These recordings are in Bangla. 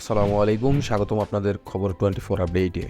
আসসালামু আলাইকুম, স্বাগতম আপনাদের খবর টোয়েন্টি ফোর আপডেটে।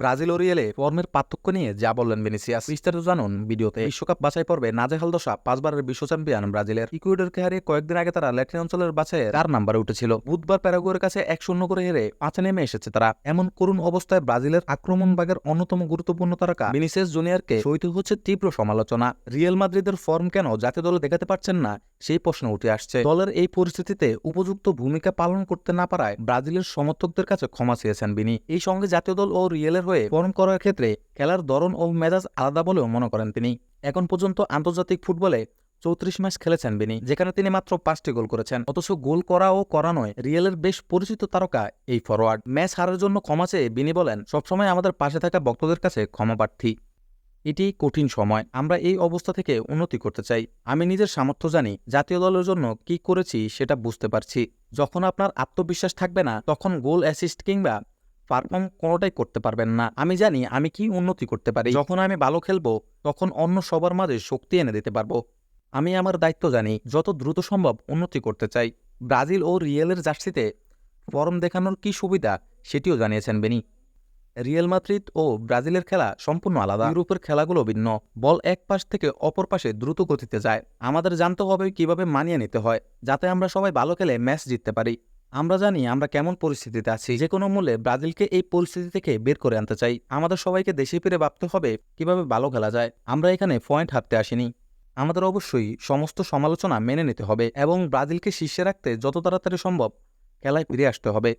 ব্রাজিল ও রিয়েলে ফর্মের পার্থক্য নিয়ে যা বললেন বেনিসিয়াস বিস্তারিত জানুন ভিডিওতে। বিশ্বকাপ বাছাই পর্বে নাজেহাল দশা পাঁচবারের বিশ্ব চ্যাম্পিয়ন ব্রাজিলের। ইকুয়েডরকে হারিয়ে কয়েকদিন আগে তারা ল্যাটিন অঞ্চলের বাছাইয়ে চার নাম্বারে উঠেছিল। বুধবার প্যারাগুয়ের কাছে এক শূন্য করে হেরে পাঁচে নেমে এসেছে তারা। এমন করুণ অবস্থায় ব্রাজিলের আক্রমণ ভাগের অন্যতম গুরুত্বপূর্ণ তারকা ভিনিসিয়াস জুনিয়রকে সইতে হচ্ছে তীব্র সমালোচনা। রিয়েল মাদ্রিদের ফর্ম কেন জাতীয় দলে দেখাতে পারছেন না, সেই প্রশ্ন উঠে আসছে। দলের এই পরিস্থিতিতে উপযুক্ত ভূমিকা পালন করতে না পারায় ব্রাজিলের সমর্থকদের কাছে ক্ষমা চেয়েছেন বিনি। এই সঙ্গে জাতীয় দল ও রিয়েলের হয়ে ফর্ম করার ক্ষেত্রে খেলার ধরন ও মেজাজ আলাদা বলেও মনে করেন তিনি। এখন পর্যন্ত আন্তর্জাতিক ফুটবলে চৌত্রিশ ম্যাচ খেলেছেন বিনি, যেখানে তিনি মাত্র পাঁচটি গোল করেছেন। অথচ গোল করা ও করা নয়, রিয়েলের বেশ পরিচিত তারকা এই ফরওয়ার্ড ম্যাচ হারার জন্য ক্ষমা চেয়ে বিনি বলেন, সবসময় আমাদের পাশে থাকা ভক্তদের কাছে ক্ষমা প্রার্থী। এটি কঠিন সময়। আমরা এই অবস্থা থেকে উন্নতি করতে চাই। আমি নিজের সামর্থ্য জানি জাতীয় দলের জন্য কি করেছি সেটা বুঝতে পারছি। যখন আপনার আত্মবিশ্বাস থাকবে না, তখন গোল অ্যাসিস্ট কিংবা পারফর্ম কোনোটাই করতে পারবেন না। আমি জানি আমি কি উন্নতি করতে পারি। যখন আমি ভালো খেলব, তখন অন্য সবার মাঝে শক্তি এনে দিতে পারব। আমি আমার দায়িত্ব জানি, যত দ্রুত সম্ভব উন্নতি করতে চাই। ব্রাজিল ও রিয়েলের জার্সিতে ফর্ম দেখানোর কি সুবিধা, সেটিও জানিয়েছেন বেনি। রিয়েল মাদ্রিদ ও ব্রাজিলের খেলা সম্পূর্ণ আলাদা। ইউরোপের খেলাগুলো ভিন্ন। বল এক পাশ থেকে অপর পাশে দ্রুত গতিতে যায়। আমাদের জানতে হবে কীভাবে মানিয়ে নিতে হয়, যাতে আমরা সবাই ভালো খেলে ম্যাচ জিততে পারি। আমরা জানি আমরা কেমন পরিস্থিতিতে আছি। যে কোনো মূল্যে ব্রাজিলকে এই পরিস্থিতি থেকে বের করে আনতে চাই। আমাদের সবাইকে দেশে ফিরে ভাবতে হবে কীভাবে ভালো খেলা যায়। আমরা এখানে পয়েন্ট হারতে আসিনি। আমাদের অবশ্যই সমস্ত সমালোচনা মেনে নিতে হবে এবং ব্রাজিলকে শীর্ষে রাখতে যত তাড়াতাড়ি সম্ভব খেলায় ফিরে আসতে হবে।